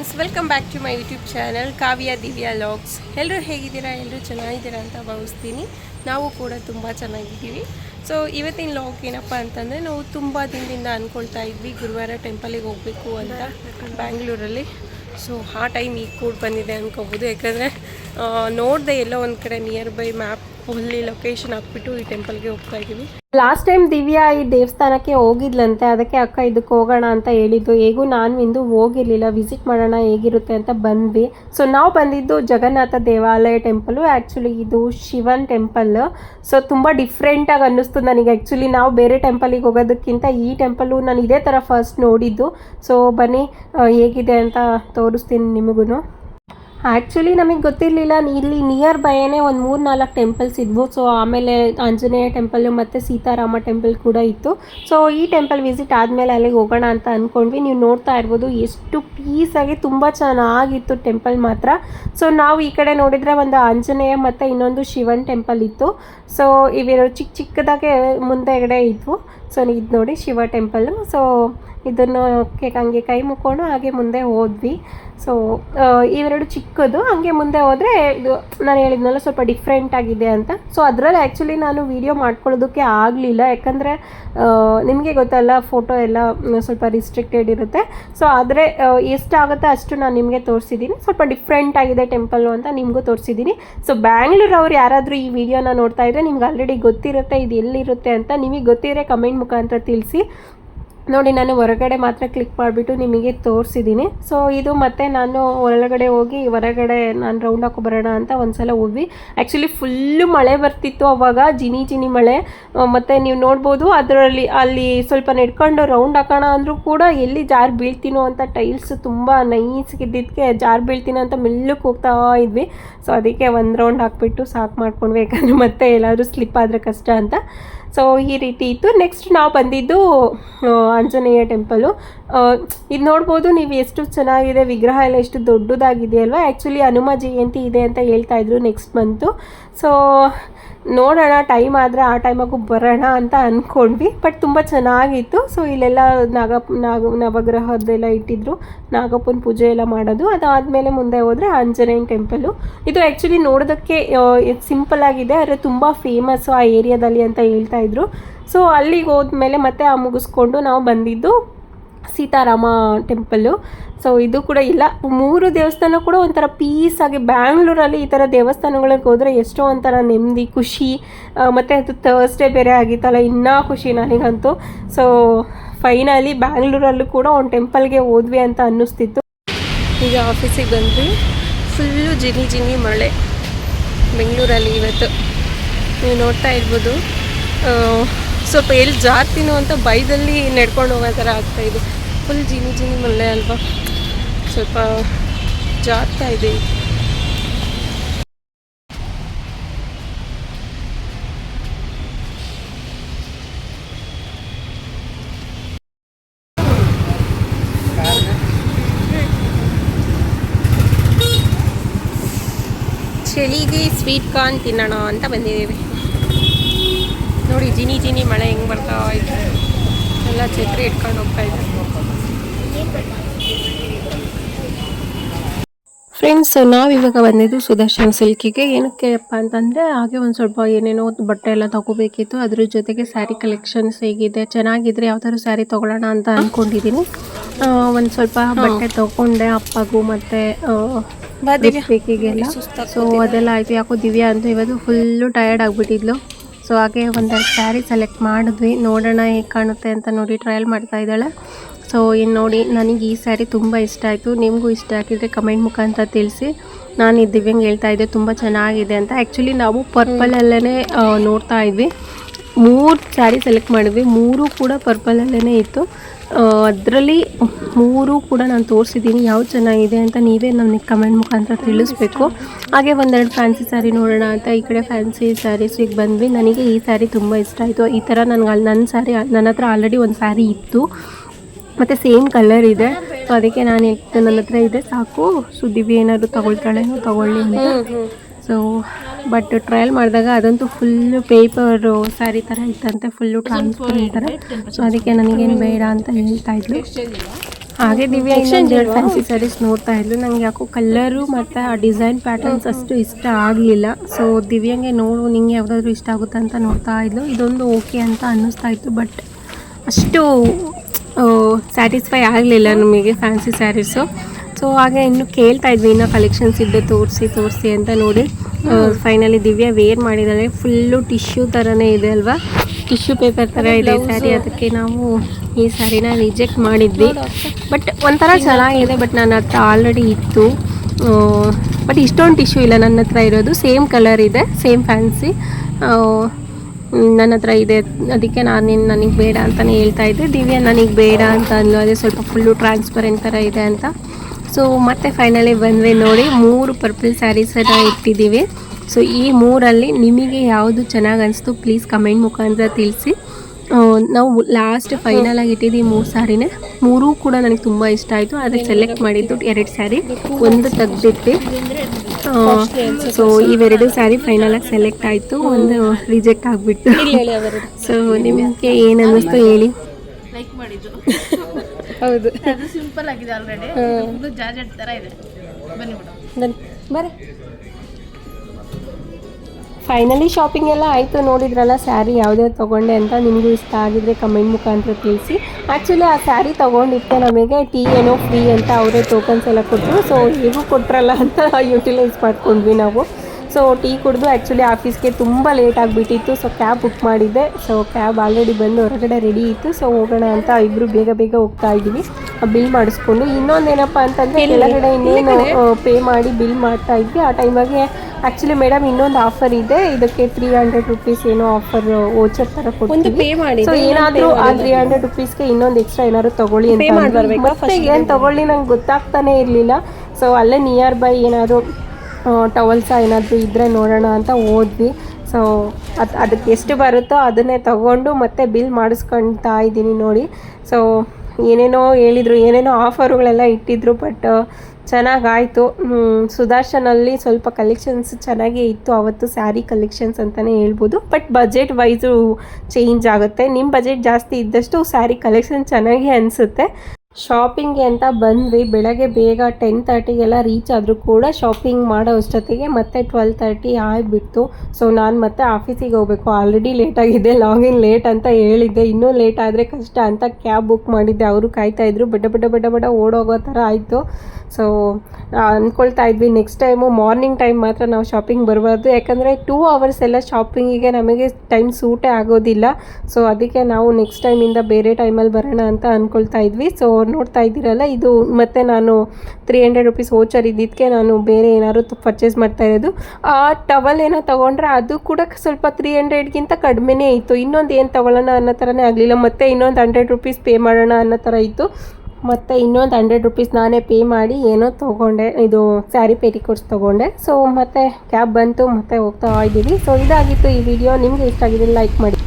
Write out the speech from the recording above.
Friends welcome back to my YouTube channel Kavya Divya vlogs ಎಲ್ಲರೂ ಹೇಗಿದ್ದೀರಾ? ಎಲ್ಲರೂ ಚೆನ್ನಾಗಿದ್ದೀರಾ ಅಂತ ಭಾವಿಸ್ತೀನಿ. ನಾವು ಕೂಡ ತುಂಬ ಚೆನ್ನಾಗಿದ್ದೀವಿ. ಸೊ ಇವತ್ತಿನ ಲಾಗ್ ಏನಪ್ಪ ಅಂತಂದರೆ, ನಾವು ತುಂಬ ದಿನದಿಂದ ಅಂದ್ಕೊಳ್ತಾ ಇದ್ವಿ, ಗುರುವಾರ ಟೆಂಪಲಿಗೆ ಹೋಗಬೇಕು ಅಂತ ಬ್ಯಾಂಗ್ಳೂರಲ್ಲಿ ಸೊ ಆ ಟೈಮ್ ಈಗ ಕೂಡ ಬಂದಿದೆ ಅಂದ್ಕೋಬೋದು ಯಾಕಂದರೆ ನೋಡಿದೆ ಎಲ್ಲೋ ಒಂದು ಕಡೆ near by map fully location ಹಾಕ್ಬಿಟ್ಟು ಈ ಟೆಂಪಲ್ಗೆ ಹೋಗ್ತಾ ಇದ್ದೀವಿ. ಲಾಸ್ಟ್ ಟೈಮ್ ದಿವ್ಯಾ ಈ ದೇವಸ್ಥಾನಕ್ಕೆ ಹೋಗಿದ್ಲಂತೆ, ಅದಕ್ಕೆ ಅಕ್ಕ ಇದಕ್ಕೆ ಹೋಗೋಣ ಅಂತ ಹೇಳಿದ್ದು. ಹೇಗೂ ನಾನು ಇಂದು ಹೋಗಿರ್ಲಿಲ್ಲ ವಿಸಿಟ್ ಮಾಡೋಣ ಹೇಗಿರುತ್ತೆ ಅಂತ ಬಂದ್ವಿ. ಸೊ ನಾವು ಬಂದಿದ್ದು ಜಗನ್ನಾಥ ದೇವಾಲಯ ಟೆಂಪಲು ಆ್ಯಕ್ಚುಲಿ ಇದು ಶಿವನ್ ಟೆಂಪಲ್ ಸೊ ತುಂಬ ಡಿಫ್ರೆಂಟಾಗಿ ಅನ್ನಿಸ್ತು ನನಗೆ. ಆ್ಯಕ್ಚುಲಿ ನಾವು ಬೇರೆ ಟೆಂಪಲಿಗೆ ಹೋಗೋದಕ್ಕಿಂತ ಈ ಟೆಂಪಲು ನಾನು ಇದೇ ಥರ ಫಸ್ಟ್ ನೋಡಿದ್ದು. ಸೊ ಬನ್ನಿ ಹೇಗಿದೆ ಅಂತ ತೋರಿಸ್ತೀನಿ ನಿಮಗೂ ಆ್ಯಕ್ಚುಲಿ ನಮಗೆ ಗೊತ್ತಿರಲಿಲ್ಲ. ಇಲ್ಲಿ ನಿಯರ್ ಬೈನೇ ಒಂದು ಮೂರು ನಾಲ್ಕು ಟೆಂಪಲ್ಸ್ ಇದ್ವು. ಸೊ ಆಮೇಲೆ ಆಂಜನೇಯ ಟೆಂಪಲ್ ಮತ್ತು ಸೀತಾರಾಮ ಟೆಂಪಲ್ ಕೂಡ ಇತ್ತು. ಸೊ ಈ ಟೆಂಪಲ್ ವಿಸಿಟ್ ಆದಮೇಲೆ ಅಲ್ಲಿಗೆ ಹೋಗೋಣ ಅಂತ ಅಂದ್ಕೊಂಡ್ವಿ ನೀವು ನೋಡ್ತಾ ಇರ್ಬೋದು, ಎಷ್ಟು ಪೀಸಾಗಿ ತುಂಬ ಚೆನ್ನಾಗಿತ್ತು ಟೆಂಪಲ್ ಮಾತ್ರ. ಸೊ ನಾವು ಈ ಕಡೆ ನೋಡಿದರೆ ಒಂದು ಆಂಜನೇಯ ಮತ್ತು ಇನ್ನೊಂದು ಶಿವನ್ ಟೆಂಪಲ್ ಇತ್ತು. ಸೊ ಇವೆರಡು ಚಿಕ್ಕ ಚಿಕ್ಕದಾಗೆ ಮುಂದೆಗಡೆ ಇದ್ವು. ಸೊ ಇದು ನೋಡಿ ಶಿವ ಟೆಂಪಲ್ಲು ಸೊ ಇದನ್ನು ಹಂಗೆ ಕೈ ಮುಕ್ಕೊಂಡು ಹಾಗೆ ಮುಂದೆ ಹೋದ್ವಿ. ಸೊ ಇವೆರಡು ಚಿಕ್ಕದು, ಹಂಗೆ ಮುಂದೆ ಹೋದರೆ ಇದು ನಾನು ಹೇಳಿದ್ನಲ್ಲ ಸ್ವಲ್ಪ ಡಿಫ್ರೆಂಟ್ ಆಗಿದೆ ಅಂತ. ಸೊ ಅದರಲ್ಲಿ ಆ್ಯಕ್ಚುಲಿ ನಾನು ವೀಡಿಯೋ ಮಾಡ್ಕೊಳ್ಳೋದಕ್ಕೆ ಆಗಲಿಲ್ಲ. ಯಾಕಂದರೆ ನಿಮಗೆ ಗೊತ್ತಲ್ಲ ಫೋಟೋ ಎಲ್ಲ ಸ್ವಲ್ಪ ರಿಸ್ಟ್ರಿಕ್ಟೆಡ್ ಇರುತ್ತೆ. ಸೊ ಆದರೆ ಎಷ್ಟಾಗುತ್ತೋ ಅಷ್ಟು ನಾನು ನಿಮಗೆ ತೋರಿಸಿದ್ದೀನಿ ಸ್ವಲ್ಪ ಡಿಫ್ರೆಂಟ್ ಆಗಿದೆ ಟೆಂಪಲ್ಲು ಅಂತ ನಿಮಗೂ ತೋರಿಸಿದ್ದೀನಿ ಸೊ ಬ್ಯಾಂಗ್ಳೂರವ್ರು ಯಾರಾದರೂ ಈ ವಿಡಿಯೋನ ನೋಡ್ತಾ ಇದ್ದರೆ ನಿಮ್ಗೆ ಆಲ್ರೆಡಿ ಗೊತ್ತಿರುತ್ತೆ, ಇದು ಎಲ್ಲಿರುತ್ತೆ ಅಂತ. ನಿಮಗೆ ಗೊತ್ತಿದ್ರೆ ಕಮೆಂಟ್ ಮುಖಾಂತರ ತಿಳಿಸಿ. ನೋಡಿ, ನಾನು ಹೊರಗಡೆ ಮಾತ್ರ ಕ್ಲಿಕ್ ಮಾಡಿಬಿಟ್ಟು ನಿಮಗೆ ತೋರಿಸಿದ್ದೀನಿ. ಸೊ ಇದು ಮತ್ತೆ ನಾನು ಒಳಗಡೆ ಹೋಗಿ ಹೊರಗಡೆ ನಾನು ರೌಂಡ್ ಹಾಕೋ ಬರೋಣ ಅಂತ ಒಂದ್ಸಲ ಹೋದ್ವಿ. ಆ್ಯಕ್ಚುಲಿ ಫುಲ್ಲು ಮಳೆ ಬರ್ತಿತ್ತು ಅವಾಗ, ಜಿನಿ ಜಿನಿ ಮಳೆ. ಮತ್ತು ನೀವು ನೋಡ್ಬೋದು, ಅದರಲ್ಲಿ ಅಲ್ಲಿ ಸ್ವಲ್ಪ ನೆಡ್ಕೊಂಡು ರೌಂಡ್ ಹಾಕೋಣ ಅಂದರೂ ಕೂಡ ಎಲ್ಲಿ ಜಾರ್ ಬೀಳ್ತೀನೋ ಅಂತ ಟೈಲ್ಸ್ ತುಂಬ ನೈಸ್ಗಿದ್ದಕ್ಕೆ ಜಾರ್ ಬೀಳ್ತೀನೋ ಅಂತ ಮೆಲ್ಲಕ್ಕೆ ಹೋಗ್ತಾ ಇದ್ವಿ. ಸೊ ಅದಕ್ಕೆ ಒಂದು ರೌಂಡ್ ಹಾಕ್ಬಿಟ್ಟು ಸಾಕು ಮಾಡ್ಕೊಂಡು ಮತ್ತೆ ಎಲ್ಲಾದರೂ ಸ್ಲಿಪ್ ಆದರೆ ಕಷ್ಟ ಅಂತ. ಸೊ ಈ ರೀತಿ ಇತ್ತು. ನೆಕ್ಸ್ಟ್ ನಾವು ಬಂದಿದ್ದು ಆಂಜನೇಯ ಟೆಂಪಲು ಇದು ನೋಡ್ಬೋದು, ನೀವು ಎಷ್ಟು ಚೆನ್ನಾಗಿದೆ, ವಿಗ್ರಹ ಎಲ್ಲ ಎಷ್ಟು ದೊಡ್ಡದಾಗಿದೆ ಅಲ್ವಾ? ಆ್ಯಕ್ಚುಲಿ ಹನುಮ ಜಯಂತಿ ಇದೆ ಅಂತ ಹೇಳ್ತಾ ಇದ್ರು ನೆಕ್ಸ್ಟ್ ಮಂತು ಸೊ ನೋಡೋಣ ಟೈಮ್ ಆದರೆ ಆ ಟೈಮಾಗೂ ಬರೋಣ ಅಂತ ಅಂದ್ಕೊಂಡ್ವಿ ಬಟ್ ತುಂಬ ಚೆನ್ನಾಗಿತ್ತು. ಸೊ ಇಲ್ಲೆಲ್ಲ ನಾಗ ನಾಗ, ನವಗ್ರಹದ್ದೆಲ್ಲ ಇಟ್ಟಿದ್ರು. ನಾಗಪ್ಪನ ಪೂಜೆ ಎಲ್ಲ ಮಾಡೋದು. ಅದಾದಮೇಲೆ ಮುಂದೆ ಹೋದರೆ ಆಂಜನೇಯನ ಟೆಂಪಲು ಇದು ಆ್ಯಕ್ಚುಲಿ ನೋಡೋದಕ್ಕೆ ಸಿಂಪಲ್ ಆಗಿದೆ. ಆದರೆ ತುಂಬ ಫೇಮಸ್ಸು ಆ ಏರಿಯಾದಲ್ಲಿ ಅಂತ ಹೇಳ್ತಾ ಇದ್ರು. ಸೊ ಅಲ್ಲಿಗೆ ಹೋದ್ಮೇಲೆ ಮತ್ತೆ ಆ ಮುಗಿಸ್ಕೊಂಡು ನಾವು ಬಂದಿದ್ದು ಸೀತಾರಾಮ ಟೆಂಪಲ್ಲು. ಸೊ ಇದು ಕೂಡ ಇಲ್ಲ. ಮೂರು ದೇವಸ್ಥಾನ ಕೂಡ ಒಂಥರ ಪೀಸಾಗಿ ಬ್ಯಾಂಗ್ಳೂರಲ್ಲಿ ಈ ಥರ ದೇವಸ್ಥಾನಗಳಿಗೆ ಹೋದರೆ ಎಷ್ಟೋ ಒಂಥರ ನೆಮ್ಮದಿ, ಖುಷಿ ಮತ್ತು ಅದು ಥರ್ಸ್ಡೇ ಬೇರೆ ಆಗಿತ್ತಲ್ಲ, ಇನ್ನೂ ಖುಷಿ ನನಗಂತೂ. ಸೊ ಫೈನಲಿ ಬ್ಯಾಂಗ್ಳೂರಲ್ಲೂ ಕೂಡ ಒಂದು ಟೆಂಪಲ್ಗೆ ಹೋದ್ವಿ ಅಂತ ಅನ್ನಿಸ್ತಿತ್ತು. ಈಗ ಆಫೀಸಿಗೆ ಬಂದ್ವಿ. ಫುಲ್ಲು ಜಿನಿ ಜಿನಿ ಮಳೆ ಬೆಂಗಳೂರಲ್ಲಿ ಇವತ್ತು. ನೀವು ನೋಡ್ತಾ ಇರ್ಬೋದು. ಸ್ವಲ್ಪ ಎಲ್ಲಿ ಜಾರ್ತೀನೋ ಅಂತ ಬೈದಲ್ಲಿ ನಡ್ಕೊಂಡು ಹೋಗೋ ಥರ ಆಗ್ತಾಯಿದೆ ಫುಲ್ ಜಿನಿ ಜಿನಿ ಮಲ್ಲೆ ಅಲ್ವಾ? ಸ್ವಲ್ಪ ಜಾರ್ತಾ ಇದೆ. ಚಳಿಗೆ ಸ್ವೀಟ್ ಕಾರ್ನ್ ತಿನ್ನೋಣ ಅಂತ ಬಂದಿದ್ದೀವಿ. ನೋಡಿ ಜಿನಿ ಜಿನಿ ಮಳೆ ಹೆಂಗೆ ಬರ್ತಾ ಇದೆ. ಎಲ್ಲ ಛತ್ರಿ ಇಟ್ಕೊಂಡು ಹೋಗ್ತಾ ಇದೆ. ಫ್ರೆಂಡ್ಸ್ ನಾವಿವಾಗ ಬಂದಿದ್ದು ಸುದರ್ಶನ್ ಸಿಲ್ಕಿಗೆ. ಏನಕ್ಕೆ ಅಪ್ಪ ಅಂತಂದರೆ ಹಾಗೆ ಒಂದು ಸ್ವಲ್ಪ ಏನೇನೋ ಬಟ್ಟೆ ಎಲ್ಲ ತಗೋಬೇಕಿತ್ತು. ಅದ್ರ ಜೊತೆಗೆ ಸ್ಯಾರಿ ಕಲೆಕ್ಷನ್ಸ್ ಹೇಗಿದೆ ಚೆನ್ನಾಗಿದ್ರೆ ಯಾವ್ದಾದ್ರು ಸ್ಯಾರಿ ತೊಗೊಳ್ಳೋಣ ಅಂತ ಅಂದ್ಕೊಂಡಿದ್ದೀನಿ ಒಂದು ಸ್ವಲ್ಪ ಬಟ್ಟೆ ತೊಗೊಂಡೆ ಅಪ್ಪಗೂ ಮತ್ತು ಬೇಕಿಗೆಲ್ಲ ಸೊ ಅದೆಲ್ಲ ಆಯಿತು. ಯಾಕೋ ದಿವ್ಯಾ ಅಂತ ಇವತ್ತು ಫುಲ್ಲು ಟಯರ್ಡ್ ಆಗಿಬಿಟ್ಟಿದ್ಲು. ಸೊ ಹಾಗೆ ಒಂದೆರಡು ಸ್ಯಾರಿ ಸೆಲೆಕ್ಟ್ ಮಾಡಿದ್ವಿ. ನೋಡೋಣ ಹೇಗೆ ಕಾಣುತ್ತೆ ಅಂತ ನೋಡಿ ಟ್ರಯಲ್ ಮಾಡ್ತಾ ಇದ್ದಾಳೆ. ಸೊ ಇನ್ನು ನೋಡಿ ನನಗೆ ಈ ಸ್ಯಾರಿ ತುಂಬ ಇಷ್ಟ ಆಯಿತು. ನಿಮಗೂ ಇಷ್ಟ ಆಗಿದ್ರೆ ಕಮೆಂಟ್ ಮುಖಾಂತರ ತಿಳಿಸಿ. ನಾನು ಇದ್ದಿವ್ಯಂಗೆ ದಿವ್ಯಂಗೆ ಹೇಳ್ತಾ ಇದ್ದೆ, ತುಂಬ ಚೆನ್ನಾಗಿದೆ ಅಂತ. ಆ್ಯಕ್ಚುಲಿ ನಾವು ಪರ್ಪಲಲ್ಲೇ ನೋಡ್ತಾ ಇದ್ವಿ. ಮೂರು ಸ್ಯಾರಿ ಸೆಲೆಕ್ಟ್ ಮಾಡಿದ್ವಿ. ಮೂರು ಕೂಡ ಪರ್ಪಲಲ್ಲೇ ಇತ್ತು. ಅದರಲ್ಲಿ ಮೂರು ಕೂಡ ನಾನು ತೋರಿಸಿದ್ದೀನಿ. ಯಾವ್ದು ಚೆನ್ನಾಗಿದೆ ಅಂತ ನೀವೇ ನನಗೆ ಕಮೆಂಟ್ ಮುಖಾಂತರ ತಿಳಿಸ್ಬೇಕು. ಹಾಗೆ ಒಂದೆರಡು ಫ್ಯಾನ್ಸಿ ಸ್ಯಾರಿ ನೋಡೋಣ ಅಂತ ಈ ಕಡೆ ಫ್ಯಾನ್ಸಿ ಸ್ಯಾರೀಸಿಗೆ ಬಂದ್ವಿ. ನನಗೆ ಈ ಸ್ಯಾರಿ ತುಂಬ ಇಷ್ಟ ಆಯಿತು. ಈ ಥರ ನನಗೆ ನನ್ನ ಸ್ಯಾರಿ ನನ್ನ ಹತ್ರ ಆಲ್ರೆಡಿ ಒಂದು ಸ್ಯಾರಿ ಇತ್ತು. ಮತ್ತು ಸೇಮ್ ಕಲರ್ ಇದೆ. ಸೊ ಅದಕ್ಕೆ ನಾನು ನನ್ನ ಹತ್ರ ಇದೆ. ಸಾಕು. ಸುದ್ದಿವಿ ಏನಾದರೂ ತಗೊಳ್ತಾಳೇನೋ ತಗೊಳ್ಳಿ ಸೊ ಬಟ್ ಟ್ರಯಲ್ ಮಾಡಿದಾಗ ಅದಂತೂ ಫುಲ್ಲು ಪೇಪರು ಸ್ಯಾರಿ ಥರ ಇತ್ತಂತೆ ಫುಲ್ಲು ಟ್ರಾನ್ಸ್ಫರ್ ಇರ್ತಾರೆ ಸೊ ಅದಕ್ಕೆ ನನಗೇನು ಬೇಡ ಅಂತ ಹೇಳ್ತಾ ಇದ್ಲು. ಹಾಗೆ ದಿವ್ಯಾ ಇನ್ನೊಂದೆರಡು ಫ್ಯಾನ್ಸಿ ಸ್ಯಾರೀಸ್ ನೋಡ್ತಾ ಇದ್ಲು. ನನಗೆ ಯಾಕೋ ಕಲರು ಮತ್ತು ಆ ಡಿಸೈನ್ ಪ್ಯಾಟರ್ನ್ಸ್ ಅಷ್ಟು ಇಷ್ಟ ಆಗಲಿಲ್ಲ. ಸೊ ದಿವ್ಯಾಂಗೆ ನೋಡು ನಿಂಗೆ ಯಾವುದಾದ್ರೂ ಇಷ್ಟ ಆಗುತ್ತೆ ಅಂತ ನೋಡ್ತಾ ಇದ್ಲು. ಇದೊಂದು ಓಕೆ ಅಂತ ಅನ್ನಿಸ್ತಾ ಇತ್ತು ಬಟ್ ಅಷ್ಟು ಸ್ಯಾಟಿಸ್ಫೈ ಆಗಲಿಲ್ಲ ನಮಗೆ ಫ್ಯಾನ್ಸಿ ಸ್ಯಾರೀಸು ಸೊ ಹಾಗೆ ಇನ್ನು ಕೇಳ್ತಾ ಇದ್ವಿ ಇನ್ನೂ ಕಲೆಕ್ಷನ್ಸ್ ಇದ್ದೆ ತೋರಿಸಿ ತೋರಿಸಿ ಅಂತ ನೋಡಿ. ಫೈನಲಿ ದಿವ್ಯಾ ವೇರ್ ಮಾಡಿದ್ದಾರೆ ಫುಲ್ಲು ಟಿಶ್ಯೂ ಥರನೇ ಇದೆ ಅಲ್ವಾ? ಟಿಶ್ಯೂ ಪೇಪರ್ ಥರ ಇದೆ ಸ್ಯಾರಿ ಅದಕ್ಕೆ ನಾವು ಈ ಸ್ಯಾರಿನ ರಿಜೆಕ್ಟ್ ಮಾಡಿದ್ವಿ. ಬಟ್ ಒಂಥರ ಚೆನ್ನಾಗಿದೆ ಬಟ್ ನನ್ನ ಹತ್ರ ಆಲ್ರೆಡಿ ಇತ್ತು. ಬಟ್ ಇಷ್ಟೊಂದು ಟಿಶ್ಯೂ ಇಲ್ಲ. ನನ್ನ ಹತ್ರ ಇರೋದು ಸೇಮ್ ಕಲರ್ ಇದೆ ಸೇಮ್ ಫ್ಯಾನ್ಸಿ ನನ್ನ ಹತ್ರ ಇದೆ. ಅದಕ್ಕೆ ನಾನು ನನಗೆ ಬೇಡ ಅಂತಲೇ ಹೇಳ್ತಾ ಇದ್ದೆ. ದಿವ್ಯಾ ನನಗೆ ಬೇಡ ಅಂತ ಅದೇ ಸ್ವಲ್ಪ ಫುಲ್ಲು ಟ್ರಾನ್ಸ್ಪರೆಂಟ್ ಥರ ಇದೆ ಅಂತ. ಸೊ ಮತ್ತೆ ಫೈನಲಿ ಬಂದ್ವಿ ನೋಡಿ ಮೂರು ಪರ್ಪಲ್ ಸ್ಯಾರೀಸನ್ನು ಇಟ್ಟಿದ್ದೀವಿ. ಸೊ ಈ ಮೂರಲ್ಲಿ ನಿಮಗೆ ಯಾವುದು ಚೆನ್ನಾಗಿ ಅನಿಸ್ತು ಪ್ಲೀಸ್ ಕಮೆಂಟ್ ಮುಖಾಂತರ ತಿಳಿಸಿ. ನಾವು ಲಾಸ್ಟ್ ಫೈನಲ್ ಆಗಿ ಇಟ್ಟಿದ್ದೀವಿ ಮೂರು ಸ್ಯಾರಿನೇ ಮೂರೂ ಕೂಡ ನನಗೆ ತುಂಬ ಇಷ್ಟ ಆಯಿತು ಅದಕ್ಕೆ ಸೆಲೆಕ್ಟ್ ಮಾಡಿದ್ದು ಎರಡು ಸ್ಯಾರಿ ಒಂದು ತೆಗ್ದಿಟ್ಟು. ಸೊ ಇವೆರಡು ಸ್ಯಾರಿ ಫೈನಲ್ ಆಗಿ ಸೆಲೆಕ್ಟ್ ಆಯಿತು ಒಂದು ರಿಜೆಕ್ಟ್ ಆಗಿಬಿಟ್ಟು ಸೊ ನಿಮಗೆ ಏನು ಅನ್ನಿಸ್ತು ಹೇಳಿ. ಲೈಕ್ ಮಾಡಿದ್ದು. ಹೌದು. ಅದು ಸಿಂಪಲ್ ಆಗಿದೆ ಆಲ್ರೆಡಿ ಇದು ಜಾರ್ಜೆಟ್ ತರ ಇದೆ. ಬನ್ನಿ ಮೇಡಮ್ ಬರ್ರಿ ಫೈನಲಿ ಶಾಪಿಂಗ್ ಎಲ್ಲ ಆಯಿತು ನೋಡಿದ್ರಲ್ಲ ಸ್ಯಾರಿ ಯಾವುದೇ ತೊಗೊಂಡೆ ಅಂತ ನಿಮಗೂ ಇಷ್ಟ ಆಗಿದ್ರೆ ಕಮೆಂಟ್ ಮುಖಾಂತರ ತಿಳಿಸಿ. ಆ್ಯಕ್ಚುಲಿ ಆ ಸ್ಯಾರಿ ತೊಗೊಂಡಿದ್ದೆ ನಮಗೆ ಟೀ ಏನೋ ಫ್ರೀ ಅಂತ ಅವರೇ ಟೋಕನ್ಸ್ ಎಲ್ಲ ಕೊಟ್ಟರು ಸೊ ಹೇಗೂ ಕೊಟ್ರಲ್ಲ ಅಂತ ಯುಟಿಲೈಸ್ ಮಾಡ್ಕೊಂಡ್ವಿ ನಾವು. ಸೊ ಟೀ ಕುಡಿದು ಆ್ಯಕ್ಚುಲಿ ಆಫೀಸ್ಗೆ ತುಂಬ ಲೇಟ್ ಆಗಿಬಿಟ್ಟಿತ್ತು. ಸೊ ಕ್ಯಾಬ್ ಬುಕ್ ಮಾಡಿದ್ದೆ. ಸೊ ಕ್ಯಾಬ್ ಆಲ್ರೆಡಿ ಬಂದು ಹೊರಗಡೆ ರೆಡಿ ಇತ್ತು. ಸೊ ಹೋಗೋಣ ಅಂತ ಇಬ್ಬರು ಬೇಗ ಬೇಗ ಹೋಗ್ತಾ ಇದ್ದೀವಿ. ಬಿಲ್ ಮಾಡಿಸ್ಕೊಂಡು. ಇನ್ನೊಂದೇನಪ್ಪ ಅಂತಂದರೆ ಕೆಳಗಡೆ ಇನ್ನೇನು ಪೇ ಮಾಡಿ ಬಿಲ್ ಮಾಡ್ತಾ ಇದ್ವಿ. ಆ ಟೈಮಾಗೆ ಆ್ಯಕ್ಚುಲಿ ಮೇಡಮ್ ಇನ್ನೊಂದು ಆಫರ್ ಇದೆ. ಇದಕ್ಕೆ ತ್ರೀ ಹಂಡ್ರೆಡ್ ರುಪೀಸ್ ಏನೋ ಆಫರ್ ಓಚರ್ ಥರ ಕೊಡ್ತೀವಿ. ಸೊ ಏನಾದರೂ ಆ ತ್ರೀ ಹಂಡ್ರೆಡ್ ರುಪೀಸ್ಗೆ ಇನ್ನೊಂದು ಎಕ್ಸ್ಟ್ರಾ ಏನಾದ್ರು ತಗೊಳ್ಳಿ ಅಂತ. ಮತ್ತೆ ಏನು ತಗೊಳ್ಳಿ ನಂಗೆ ಗೊತ್ತಾಗ್ತಾನೆ ಇರಲಿಲ್ಲ. ಸೊ ಅಲ್ಲೇ ನಿಯರ್ ಬೈ ಏನಾದ್ರು ಟವಲ್ಸ ಏನಾದರೂ ಇದ್ದರೆ ನೋಡೋಣ ಅಂತ ಹೋದ್ವಿ. ಸೊ ಅದು ಅದಕ್ಕೆ ಎಷ್ಟು ಬರುತ್ತೋ ಅದನ್ನೇ ತಗೊಂಡು ಮತ್ತೆ ಬಿಲ್ ಮಾಡಿಸ್ಕೊಳ್ತಾ ಇದ್ದೀನಿ ನೋಡಿ. ಸೊ ಏನೇನೋ ಹೇಳಿದರು, ಏನೇನೋ ಆಫರುಗಳೆಲ್ಲ ಇಟ್ಟಿದ್ರು ಬಟ್ ಚೆನ್ನಾಗಾಯಿತು. ಸುದರ್ಶನಲ್ಲಿ ಸ್ವಲ್ಪ ಕಲೆಕ್ಷನ್ಸ್ ಚೆನ್ನಾಗೇ ಇತ್ತು. ಅವತ್ತು ಸ್ಯಾರಿ ಕಲೆಕ್ಷನ್ಸ್ ಅಂತಲೇ ಹೇಳ್ಬೋದು. ಬಟ್ ಬಜೆಟ್ ವೈಸು ಚೇಂಜ್ ಆಗುತ್ತೆ. ನಿಮ್ಮ ಬಜೆಟ್ ಜಾಸ್ತಿ ಇದ್ದಷ್ಟು ಸ್ಯಾರಿ ಕಲೆಕ್ಷನ್ ಚೆನ್ನಾಗಿ ಅನಿಸುತ್ತೆ. ಶಾಪಿಂಗ್ಗೆ ಅಂತ ಬಂದ್ವಿ. ಬೆಳಗ್ಗೆ ಬೇಗ ಟೆನ್ ತರ್ಟಿಗೆಲ್ಲ ರೀಚ್ ಆದರೂ ಕೂಡ ಶಾಪಿಂಗ್ ಮಾಡೋ ಅಷ್ಟೊತ್ತಿಗೆ ಮತ್ತೆ ಟ್ವೆಲ್ ತರ್ಟಿ ಆಗಿಬಿಡ್ತು. ಸೊ ನಾನು ಮತ್ತೆ ಆಫೀಸಿಗೆ ಹೋಗಬೇಕು. ಆಲ್ರೆಡಿ ಲೇಟಾಗಿದೆ ಲಾಗಿನ್ ಲೇಟ್ ಅಂತ ಹೇಳಿದ್ದೆ. ಇನ್ನೂ ಲೇಟ್ ಆದರೆ ಕಷ್ಟ ಅಂತ ಕ್ಯಾಬ್ ಬುಕ್ ಮಾಡಿದ್ದೆ. ಅವರು ಕಾಯ್ತಾಯಿದ್ರು ಬಡ ಬಡ ಬಡ ಬಡ ಓಡೋಗೋ ಥರ ಆಯಿತು. ಸೊ ಅಂದ್ಕೊಳ್ತಾ ಇದ್ವಿ. ನೆಕ್ಸ್ಟ್ ಟೈಮು ಮಾರ್ನಿಂಗ್ ಟೈಮ್ ಮಾತ್ರ ನಾವು ಶಾಪಿಂಗ್ ಬರಬಾರ್ದು. ಯಾಕಂದರೆ ಟೂ ಅವರ್ಸ್ ಎಲ್ಲ ಶಾಪಿಂಗಿಗೆ ನಮಗೆ ಟೈಮ್ ಸೂಟೇ ಆಗೋದಿಲ್ಲ. ಸೊ ಅದಕ್ಕೆ ನಾವು ನೆಕ್ಸ್ಟ್ ಟೈಮಿಂದ ಬೇರೆ ಟೈಮಲ್ಲಿ ಬರೋಣ ಅಂತ ಅಂದ್ಕೊಳ್ತಾ ಇದ್ವಿ. ಸೊ ನೋಡ್ತಾ ಇದ್ದೀರಲ್ಲ, ಇದು ಮತ್ತೆ ನಾನು ತ್ರೀ ಹಂಡ್ರೆಡ್ ರುಪೀಸ್ ಓಚರ್ ಇದ್ದಿದ್ದಕ್ಕೆ ನಾನು ಬೇರೆ ಏನಾದ್ರು ಪರ್ಚೇಸ್ ಮಾಡ್ತಾ ಇರೋದು. ಆ ಟವಲ್ ಏನೋ ತೊಗೊಂಡ್ರೆ ಅದು ಕೂಡ ಸ್ವಲ್ಪ ತ್ರೀ ಹಂಡ್ರೆಡ್ಗಿಂತ ಕಡಿಮೆನೇ ಇತ್ತು. ಇನ್ನೊಂದು ಏನು ತೊಗೊಳ್ಳೋಣ ಅನ್ನೋ ಥರನೇ ಆಗಲಿಲ್ಲ. ಮತ್ತೆ ಇನ್ನೊಂದು ಹಂಡ್ರೆಡ್ ರುಪೀಸ್ ಪೇ ಮಾಡೋಣ ಅನ್ನೋ ಥರ ಇತ್ತು. ಮತ್ತು ಇನ್ನೊಂದು ಹಂಡ್ರೆಡ್ ರುಪೀಸ್ ನಾನೇ ಪೇ ಮಾಡಿ ಏನೋ ತೊಗೊಂಡೆ, ಇದು ಸ್ಯಾರಿ ಪೇಟಿಕೋಟ್ಸ್ ತೊಗೊಂಡೆ. ಸೊ ಮತ್ತೆ ಕ್ಯಾಬ್ ಬಂತು, ಮತ್ತೆ ಹೋಗ್ತಾ ಇದ್ದೀವಿ. ಸೊ ಇದಾಗಿತ್ತು ಈ ವಿಡಿಯೋ ನಿಮಗೆ ಇಷ್ಟ ಆಗಿದೆ ಲೈಕ್ ಮಾಡಿ.